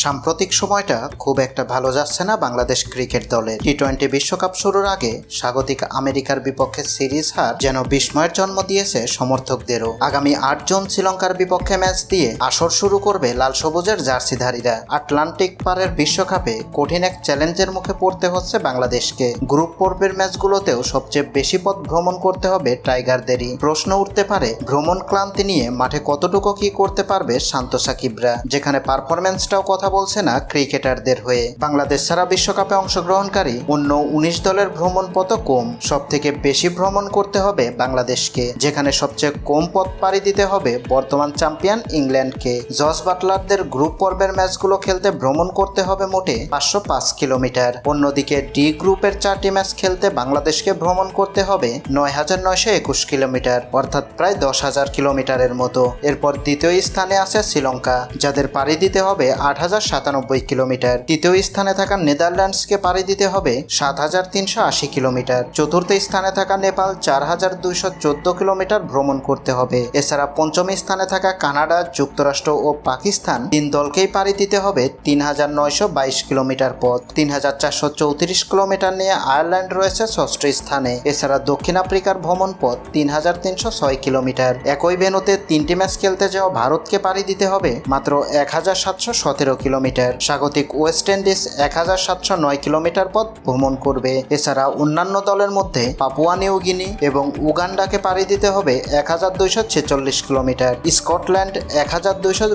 সাম্প্রতিক সময়টা খুব একটা ভালো যাচ্ছে না বাংলাদেশ ক্রিকেট দলের টি টোয়েন্টি বিশ্বকাপ শুরুর আগে স্বাগতিক আমেরিকার বিপক্ষে সিরিজ হার যেন বিস্ময়ের জন্ম দিয়েছে সমর্থকদেরও। আগামী আট জন শ্রীলঙ্কার বিপক্ষে ম্যাচ দিয়ে আসর শুরু করবে লাল সবুজের জার্সিধারীরা। আটলান্টিক পারের বিশ্বকাপে কঠিন এক চ্যালেঞ্জের মুখে পড়তে হচ্ছে বাংলাদেশকে। গ্রুপ পর্বের ম্যাচগুলোতেও সবচেয়ে বেশি পথ ভ্রমণ করতে হবে টাইগারদেরই। প্রশ্ন উঠতে পারে, ভ্রমণ ক্লান্তি নিয়ে মাঠে কতটুকু কি করতে পারবে শান্ত সাকিবরা যেখানে পারফরমেন্সটাও কথা বলছে না ক্রিকেটারদের হয়ে। বাংলাদেশ ছাড়া বিশ্বকাপে অংশগ্রহণকারী অন্য উনিশ দলের ভ্রমণ পথ কম সব থেকে বেশি ভ্রমণ করতে হবে বাংলাদেশকে, যেখানে সবচেয়ে কম পথ পাড়ি দিতে হবে বর্তমান চ্যাম্পিয়ন ইংল্যান্ডকে। জস বাটলারদের গ্রুপ পর্বের ম্যাচগুলো খেলতে ভ্রমণ করতে হবে মোটে পাঁচশো পাঁচ কিলোমিটার। অন্যদিকে ডি গ্রুপের চারটি ম্যাচ খেলতে বাংলাদেশকে ভ্রমণ করতে হবে নয় হাজার নয়শো একুশ কিলোমিটার, অর্থাৎ প্রায় দশ হাজার কিলোমিটারের মতো। এরপর দ্বিতীয় স্থানে আছে শ্রীলঙ্কা, যাদের পাড়ি দিতে হবে আট হাজার সাতানব্বই কিলোমিটার। তৃতীয় স্থানে থাকা নেদারল্যান্ডসকে পাড়ি দিতে হবে সাত হাজার তিনশো আশি কিলোমিটার। চতুর্থ স্থানে থাকা নেপাল চার হাজার দুইশো চোদ্দ কিলোমিটার ভ্রমণ করতে হবে। এছাড়া পঞ্চম স্থানে থাকা কানাডা, যুক্তরাষ্ট্র ও পাকিস্তান তিন দলকেই পাড়ি দিতে হবে তিন হাজার নয়শো বাইশ কিলোমিটার পথ। তিন হাজার চারশো চৌত্রিশ কিলোমিটার নিয়ে আয়ারল্যান্ড রয়েছে ষষ্ঠ স্থানে। এছাড়া দক্ষিণ আফ্রিকার ভ্রমণ পথ তিন হাজার তিনশো ছয় কিলোমিটার। একই ভেনুতে তিনটি ম্যাচ খেলতে যাওয়া ভারতকে পাড়ি দিতে হবে মাত্র এক হাজার সাতশো সতেরো কিলোমিটার। স্বাগতিক ওয়েস্ট ইন্ডিজ এক হাজার সাতশো নয় কিলোমিটার পথ ভ্রমণ করবে। এছাড়া অন্যান্য দলের মধ্যে পাপুয়া নিউ গিনি এবং উগান্ডাকে পাড়ি দিতে হবে এক হাজার দুইশো ছেচল্লিশ কিলোমিটার। স্কটল্যান্ড এক হাজার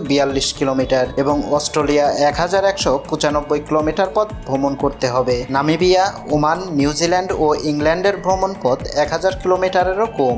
বিয়াল্লিশ কিলোমিটার এবং অস্ট্রেলিয়া এক হাজার একশো পঁচানব্বই কিলোমিটার পথ ভ্রমণ করতে হবে। নামিবিয়া, ওমান, নিউজিল্যান্ড ও ইংল্যান্ডের ভ্রমণ পথ এক হাজার কিলোমিটারেরও কম।